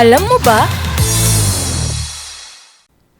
Alam mo ba?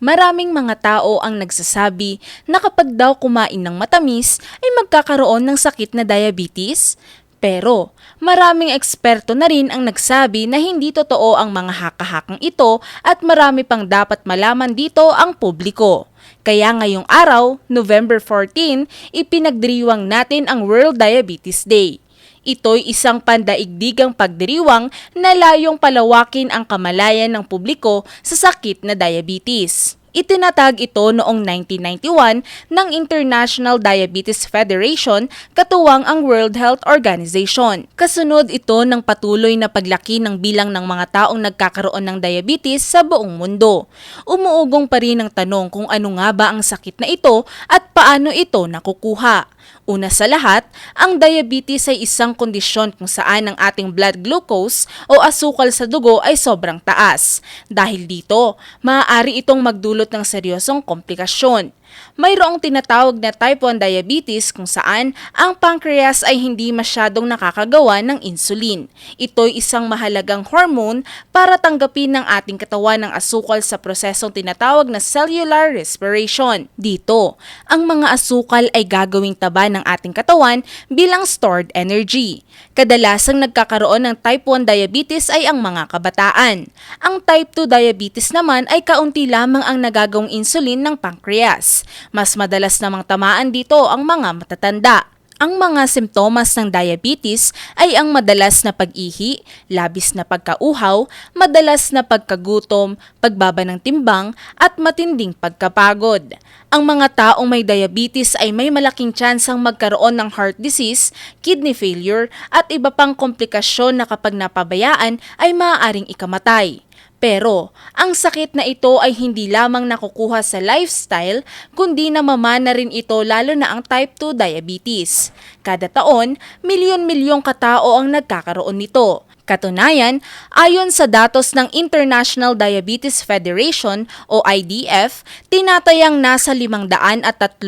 Maraming mga tao ang nagsasabi na kapag daw kumain ng matamis ay magkakaroon ng sakit na diabetes. Pero maraming eksperto na rin ang nagsabi na hindi totoo ang mga haka-hakang ito at marami pang dapat malaman dito ang publiko. Kaya ngayong araw, November 14, ipinagdiriwang natin ang World Diabetes Day. Ito'y isang pandaigdigang pagdiriwang na layong palawakin ang kamalayan ng publiko sa sakit na diabetes. Itinatag ito noong 1991 ng International Diabetes Federation katuwang ang World Health Organization. Kasunod ito ng patuloy na paglaki ng bilang ng mga taong nagkakaroon ng diabetes sa buong mundo. Umuugong pa rin ang tanong kung ano nga ba ang sakit na ito at paano ito nakukuha. Una sa lahat, ang diabetes ay isang kondisyon kung saan ang ating blood glucose o asukal sa dugo ay sobrang taas. Dahil dito, maaari itong magdulot ng seryosong komplikasyon. Mayroong tinatawag na type 1 diabetes kung saan ang pancreas ay hindi masyadong nakakagawa ng insulin. Ito'y isang mahalagang hormone para tanggapin ng ating katawan ng asukal sa prosesong tinatawag na cellular respiration. Dito, ang mga asukal ay gagawing taba ng ating katawan bilang stored energy. Kadalasang nagkakaroon ng type 1 diabetes ay ang mga kabataan. Ang type 2 diabetes naman ay kaunti lamang ang nagagawang insulin ng pancreas. Mas madalas namang tamaan dito ang mga matatanda. Ang mga simptomas ng diabetes ay ang madalas na pag-ihi, labis na pagkauhaw, madalas na pagkagutom, pagbaba ng timbang, at matinding pagkapagod. Ang mga taong may diabetes ay may malaking tsansang magkaroon ng heart disease, kidney failure, at iba pang komplikasyon na kapag napabayaan ay maaaring ikamatay. Pero, ang sakit na ito ay hindi lamang nakukuha sa lifestyle, kundi namamana rin ito lalo na ang type 2 diabetes. Kada taon, milyon-milyong katao ang nagkakaroon nito. Katunayan, ayon sa datos ng International Diabetes Federation o IDF, tinatayang nasa 537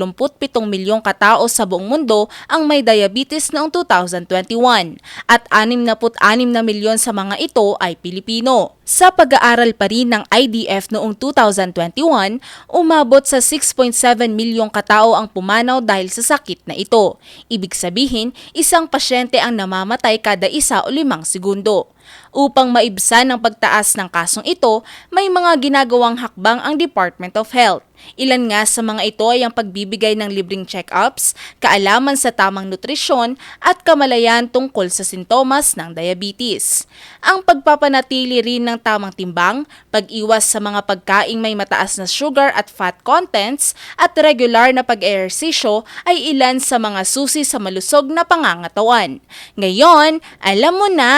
milyong katao sa buong mundo ang may diabetes noong 2021 at 66 na milyon sa mga ito ay Pilipino. Sa pag-aaral pa rin ng IDF noong 2021, umabot sa 6.7 milyong katao ang pumanaw dahil sa sakit na ito. Ibig sabihin, isang pasyente ang namamatay kada isa o limang segundo. Upang maibsan ang pagtaas ng kasong ito, may mga ginagawang hakbang ang Department of Health. Ilan nga sa mga ito ay ang pagbibigay ng libreng check-ups, kaalaman sa tamang nutrisyon at kamalayan tungkol sa sintomas ng diabetes. Ang pagpapanatili rin ng tamang timbang, pag-iwas sa mga pagkaing may mataas na sugar at fat contents at regular na pag-ehersisyo ay ilan sa mga susi sa malusog na pangangatawan. Ngayon, alam mo na!